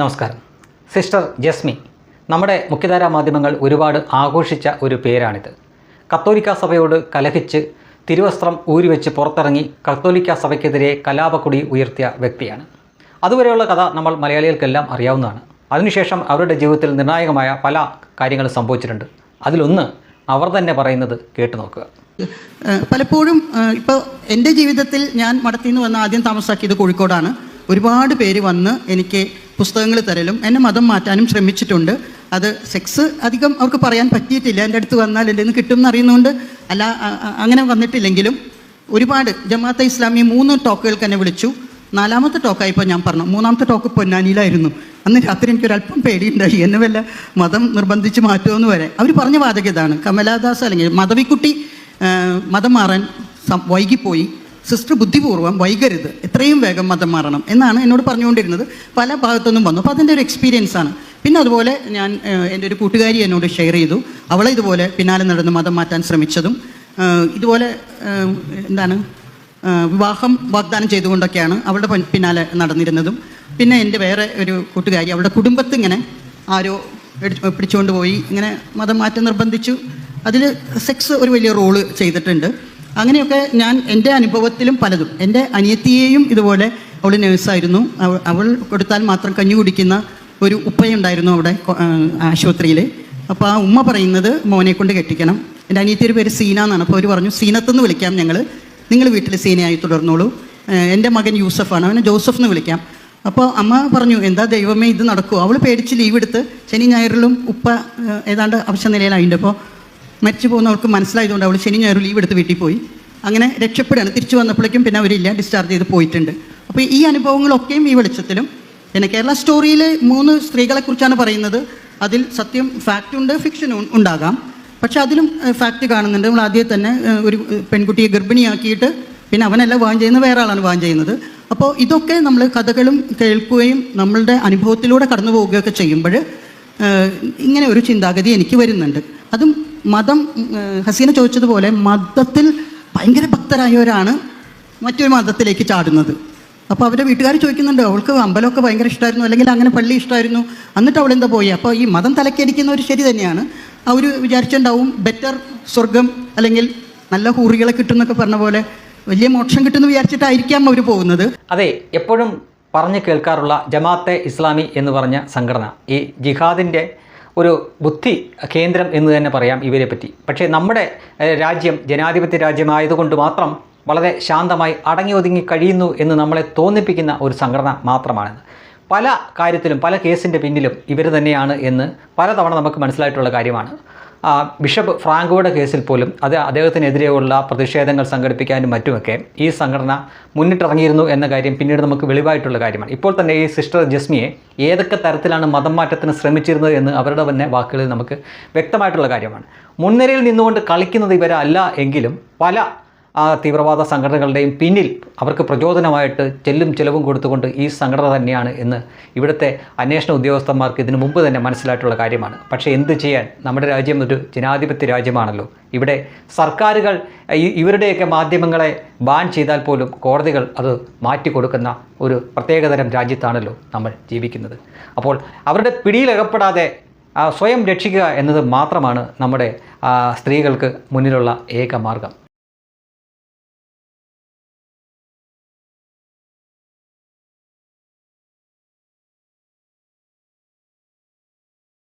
നമസ്കാരം. സിസ്റ്റർ ജസ്മി നമ്മുടെ മുഖ്യധാരാ മാധ്യമങ്ങൾ ഒരുപാട് ആഘോഷിച്ച ഒരു പേരാണിത്. കത്തോലിക്ക സഭയോട് കലഹിച്ച് തിരുവസ്ത്രം ഊരിവെച്ച് പുറത്തിറങ്ങി കത്തോലിക്ക സഭയ്ക്കെതിരെ കലാപക്കുടി ഉയർത്തിയ വ്യക്തിയാണ്. അതുവരെയുള്ള കഥ നമ്മൾ മലയാളികൾക്കെല്ലാം അറിയാവുന്നതാണ്. അതിനുശേഷം അവരുടെ ജീവിതത്തിൽ നിർണായകമായ പല കാര്യങ്ങൾ സംഭവിച്ചിട്ടുണ്ട്. അതിലൊന്ന് അവർ തന്നെ പറയുന്നത് കേട്ടു നോക്കുക. പലപ്പോഴും ഇപ്പോൾ എന്റെ ജീവിതത്തിൽ ഞാൻ മടത്തിന്ന് വന്ന ആദ്യം താമസാക്കിയത് കോഴിക്കോടാണ്. ഒരുപാട് പേര് വന്ന് എനിക്ക് പുസ്തകങ്ങൾ തരലും എന്നെ മതം മാറ്റാനും ശ്രമിച്ചിട്ടുണ്ട്. അത് സെക്സ് അധികം അവർക്ക് പറയാൻ പറ്റിയിട്ടില്ല. എന്റെ അടുത്ത് വന്നാൽ എന്റെ നിന്ന് കിട്ടും എന്നറിയുന്നതുകൊണ്ട് അല്ല അങ്ങനെ വന്നിട്ടില്ലെങ്കിലും ഒരുപാട് ജമാഅത്തെ ഇസ്ലാമി മൂന്ന് ടോക്കുകൾക്ക് എന്നെ വിളിച്ചു. നാലാമത്തെ ടോക്കായിപ്പോൾ ഞാൻ പറഞ്ഞു മൂന്നാമത്തെ ടോക്ക് പൊന്നാനിയിലായിരുന്നു. അന്ന് രാത്രി എനിക്കൊരല്പം പേടിയുണ്ടായി. എന്നെ വല്ല മതം നിർബന്ധിച്ച് മാറ്റുമെന്ന് വരെ. അവർ പറഞ്ഞ വാചക ഇതാണ്. കമലാദാസ് അല്ലെങ്കിൽ മധവിക്കുട്ടി മതം മാറാൻ വൈകിപ്പോയി. സിസ്റ്റർ ബുദ്ധിപൂർവം വൈകരുത്. എത്രയും വേഗം മതം മാറണം എന്നാണ് എന്നോട് പറഞ്ഞുകൊണ്ടിരുന്നത്. പല ഭാഗത്തുനിന്നും വന്നു. അപ്പോൾ അതിന്റെ ഒരു എക്സ്പീരിയൻസ് ആണ്. പിന്നെ അതുപോലെ ഞാൻ എന്റെ ഒരു കൂട്ടുകാരി എന്നോട് ഷെയർ ചെയ്തു. അവളെ ഇതുപോലെ പിന്നാലെ നടന്ന് മതം മാറ്റാൻ ശ്രമിച്ചതും ഇതുപോലെ എന്താണ് വിവാഹം വാഗ്ദാനം ചെയ്തുകൊണ്ടൊക്കെയാണ് അവളുടെ പിന്നാലെ നടന്നിരുന്നതും. പിന്നെ എന്റെ വേറെ ഒരു കൂട്ടുകാരി അവളുടെ കുടുംബത്തിങ്ങനെ ആരോ പിടിച്ചുകൊണ്ട് പോയി ഇങ്ങനെ മതം മാറ്റം നിർബന്ധിച്ചു. അതിൽ സെക്സ് ഒരു വലിയ റോൾ ചെയ്തിട്ടുണ്ട്. അങ്ങനെയൊക്കെ ഞാൻ എന്റെ അനുഭവത്തിലും പലതും. എന്റെ അനിയത്തിയെയും ഇതുപോലെ അവൾ നേഴ്സായിരുന്നു. അവൾ കൊടുത്താൽ മാത്രം കഞ്ഞി കുടിക്കുന്ന ഒരു ഉപ്പയുണ്ടായിരുന്നു അവിടെ ആശുപത്രിയിൽ അപ്പോൾ ആ ഉമ്മ പറയുന്നത് മോനെ കൊണ്ട് കെട്ടിക്കണം. എന്റെ അനിയത്തിയുടെ പേര് സീന എന്നാണ്. അപ്പോൾ അവർ പറഞ്ഞു സീനത്തെന്ന് വിളിക്കാം ഞങ്ങൾ നിങ്ങൾ വീട്ടിൽ സീനയായി തുടർന്നോളൂ. എന്റെ മകൻ യൂസഫാണ്. അവനെ ജോസഫ് എന്ന് വിളിക്കാം. അപ്പോൾ അമ്മ പറഞ്ഞു എന്താ ദൈവമേ ഇത് നടക്കുമോ അവൾ പേടിച്ച് ലീവ് എടുത്ത് ശനി ഞായറിലും ഉപ്പ ഏതാണ്ട് അവശ്യ നിലയിലായിട്ടുണ്ട് അപ്പോൾ മരിച്ചു പോകുന്നവർക്ക് മനസ്സിലായതുകൊണ്ട് അവൾ ശനി ഞായറും ലീവ് എടുത്ത് വീട്ടിൽ പോയി. അങ്ങനെ രക്ഷപ്പെടുകയാണ്. തിരിച്ചു വന്നപ്പോഴേക്കും പിന്നെ അവരില്ല ഡിസ്ചാർജ് ചെയ്ത് പോയിട്ടുണ്ട്. അപ്പോൾ ഈ അനുഭവങ്ങളൊക്കെയും ഈ വെളിച്ചത്തിലും. പിന്നെ കേരള സ്റ്റോറിയിൽ മൂന്ന് സ്ത്രീകളെക്കുറിച്ചാണ് പറയുന്നത്. അതിൽ സത്യം ഫാക്റ്റ് ഉണ്ട് ഫിക്ഷനും ഉണ്ടാകാം. പക്ഷെ അതിലും ഫാക്റ്റ് കാണുന്നുണ്ട്. നമ്മൾ ആദ്യം തന്നെ ഒരു പെൺകുട്ടിയെ ഗർഭിണിയാക്കിയിട്ട് പിന്നെ അവനല്ല വാൻ ചെയ്യുന്നത് വേറെ ആളാണ് വാൻ ചെയ്യുന്നത്. അപ്പോൾ ഇതൊക്കെ നമ്മൾ കഥകളും കേൾക്കുകയും നമ്മളുടെ അനുഭവത്തിലൂടെ കടന്നു പോവുകയൊക്കെ ചെയ്യുമ്പോൾ ഇങ്ങനെ ഒരു ചിന്താഗതി എനിക്ക് വരുന്നുണ്ട്. അതും മതം ഹസീന ചോദിച്ചതുപോലെ മതത്തിൽ ഭയങ്കര ഭക്തരായവരാണ് മറ്റൊരു മതത്തിലേക്ക് ചാടുന്നത്. അപ്പോൾ അവരുടെ വീട്ടുകാർ ചോദിക്കുന്നുണ്ട് അവൾക്ക് അമ്പലമൊക്കെ ഭയങ്കര ഇഷ്ടമായിരുന്നു അല്ലെങ്കിൽ അങ്ങനെ പള്ളി ഇഷ്ടമായിരുന്നു എന്നിട്ട് അവൾ എന്താ പോയി? അപ്പോൾ ഈ മതം ഒരു ശരി തന്നെയാണ്. അവർ വിചാരിച്ചിട്ടുണ്ടാവും ബെറ്റർ സ്വർഗം അല്ലെങ്കിൽ നല്ല ഹൂറികളെ കിട്ടും എന്നൊക്കെ പറഞ്ഞ പോലെ വലിയ മോക്ഷം കിട്ടുമെന്ന് വിചാരിച്ചിട്ടായിരിക്കാം അവർ പോകുന്നത്. അതെ എപ്പോഴും പറഞ്ഞു കേൾക്കാറുള്ള ജമാഅത്തെ ഇസ്ലാമി എന്ന് പറഞ്ഞ സംഘടന ഈ ജിഹാദിന്റെ ഒരു ബുദ്ധി കേന്ദ്രം എന്ന് തന്നെ പറയാം ഇവരെ പറ്റി പക്ഷേ നമ്മുടെ രാജ്യം ജനാധിപത്യ രാജ്യമായതുകൊണ്ട് മാത്രം വളരെ ശാന്തമായി അടങ്ങി ഒതുങ്ങി കഴിയുന്നു എന്ന് നമ്മളെ തോന്നിപ്പിക്കുന്ന ഒരു സംഘടന മാത്രമാണ് പല കാര്യത്തിലും പല കേസിന്റെ പിന്നിലും ഇവർ തന്നെയാണ് എന്ന് പലതവണ നമുക്ക് മനസ്സിലായിട്ടുള്ള കാര്യമാണ്. ബിഷപ്പ് ഫ്രാങ്കോയുടെ കേസിൽ പോലും അത് അദ്ദേഹത്തിനെതിരെയുള്ള പ്രതിഷേധങ്ങൾ സംഘടിപ്പിക്കാനും മറ്റുമൊക്കെ ഈ സംഘടന മുന്നിട്ടിറങ്ങിയിരുന്നു എന്ന കാര്യം പിന്നീട് നമുക്ക് വെളിവായിട്ടുള്ള കാര്യമാണ്. ഇപ്പോൾ തന്നെ ഈ സിസ്റ്റർ ജസ്മിയെ ഏതൊക്കെ തരത്തിലാണ് മതം മാറ്റത്തിന് ശ്രമിച്ചിരുന്നത് എന്ന് അവരുടെ തന്നെ വാക്കുകളിൽ നമുക്ക് വ്യക്തമായിട്ടുള്ള കാര്യമാണ്. മുൻനിരയിൽ നിന്നുകൊണ്ട് കളിക്കുന്നത് ഇവരല്ല എങ്കിലും പല ആ തീവ്രവാദ സംഘടനകളുടെയും പിന്നിൽ അവർക്ക് പ്രചോദനമായിട്ട് ചെല്ലും ചെലവും കൊടുത്തുകൊണ്ട് ഈ സംഘടന തന്നെയാണ് എന്ന് ഇവിടുത്തെ അന്വേഷണ ഉദ്യോഗസ്ഥന്മാർക്ക് ഇതിനു മുമ്പ് തന്നെ മനസ്സിലായിട്ടുള്ള കാര്യമാണ്. പക്ഷേ എന്ത് ചെയ്യാൻ? നമ്മുടെ രാജ്യം ഒരു ജനാധിപത്യ രാജ്യമാണല്ലോ. ഇവിടെ സർക്കാരുകൾ ഇവരുടെയൊക്കെ മാധ്യമങ്ങളെ ബാൻ ചെയ്താൽ പോലും കോടതികൾ അത് മാറ്റിക്കൊടുക്കുന്ന ഒരു പ്രത്യേകതരം രാജ്യത്താണല്ലോ നമ്മൾ ജീവിക്കുന്നത്. അപ്പോൾ അവരുടെ പിടിയിലകപ്പെടാതെ സ്വയം രക്ഷിക്കുക എന്നത് മാത്രമാണ് നമ്മുടെ സ്ത്രീകൾക്ക് മുന്നിലുള്ള ഏക മാർഗം.